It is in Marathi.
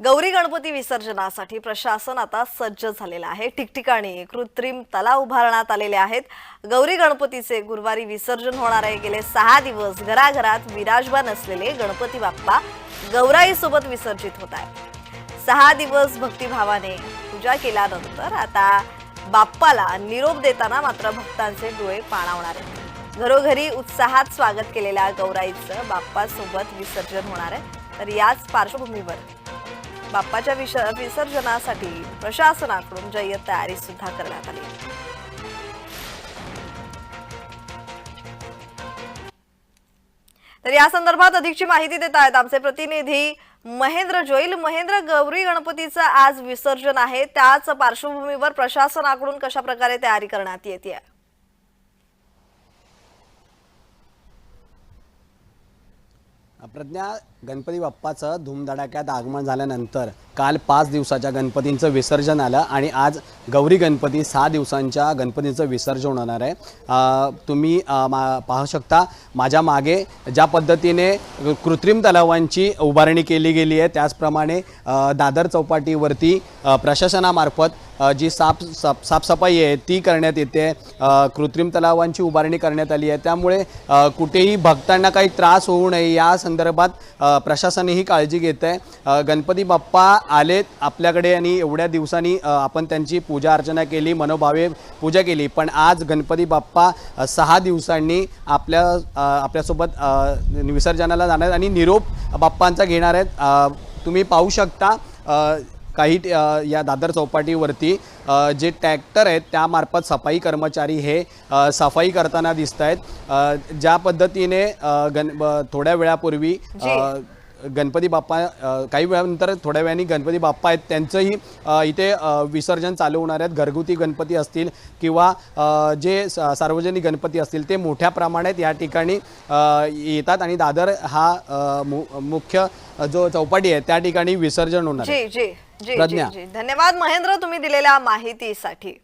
गौरी गणपती विसर्जनासाठी प्रशासन आता सज्ज झालेलं आहे. ठिकठिकाणी कृत्रिम तलाव उभारण्यात आलेले आहेत. गौरी गणपतीचे गुरुवारी विसर्जन होणार आहे. गेले सहा दिवस घराघरात विराजमान असलेले गणपती बाप्पा गौराईसोबत विसर्जित होत आहे सहा दिवस भक्तिभावाने पूजा केल्यानंतर आता बाप्पाला निरोप देताना मात्र भक्तांचे डोळे पाणावणार आहेत. घरोघरी उत्साहात स्वागत केलेल्या गौराईचं बाप्पासोबत विसर्जन होणार आहे. तर याच पार्श्वभूमीवर बाप्पाच्या विसर्जनासाठी प्रशासनाकडून जय्य तयारी सुद्धा करण्यात आली. तर या संदर्भात अधिकची माहिती देत आहेत आमचे प्रतिनिधी महेंद्र जोईल. महेंद्र गौरी गणपतीचं आज विसर्जन आहे. त्याच पार्श्वभूमीवर प्रशासनाकडून कशा प्रकारे तयारी करण्यात येते प्रज्ञा गणपती बाप्पाचं धूमधडाक्यात आगमन झाल्यानंतर काल पाच दिवसाच्या गणपतींचं विसर्जन आलं आणि आज गौरी गणपती सहा दिवसांच्या गणपतींचं विसर्जन होणार आहे. तुम्ही मा पाहू शकता माझ्या मागे ज्या पद्धतीने कृत्रिम तलावांची उभारणी केली गेली आहे त्याचप्रमाणे दादर चौपाटीवरती प्रशासनामार्फत जी साफ साफ साफसफाई आहे ती करण्यात येते. कृत्रिम तलावांची उभारणी करण्यात आली आहे. त्यामुळे कुठेही भक्तांना काही त्रास होऊ नये या संदर्भात प्रशासनही काळजी घेत आहे गणपती बाप्पा आलेत आपल्याकडे आणि एवढ्या दिवसांनी आपण त्यांची पूजा अर्चना केली मनोभावे पूजा केली. पण आज गणपती बाप्पा सहा दिवसांनी आपल्या आपल्यासोबत विसर्जनाला जाणार आणि निरोप बाप्पांचा घेणार आहेत. तुम्ही पाहू शकता काही या दादर चौपाटीवरती जे ट्रॅक्टर आहेत त्यामार्फत सफाई कर्मचारी हे सफाई करताना दिसत आहेत ज्या पद्धतीने गण थोड्या वेळापूर्वी गणपती बाप्पा काही वेळानंतर थोड्या वेळाने गणपती बाप्पा आहेत त्यांचंही इथे विसर्जन चालू होणार आहेत. घरगुती गणपती असतील किंवा जे सार्वजनिक गणपती असतील ते मोठ्या प्रमाणात या ठिकाणी येतात आणि दादर हा मु- मुख्य जो चौपाटी आहे त्या ठिकाणी विसर्जन होणार आहे. जी जी जी जी प्रज्ञा. जी. धन्यवाद महेंद्र तुम्ही दिलेल्या माहितीसाठी.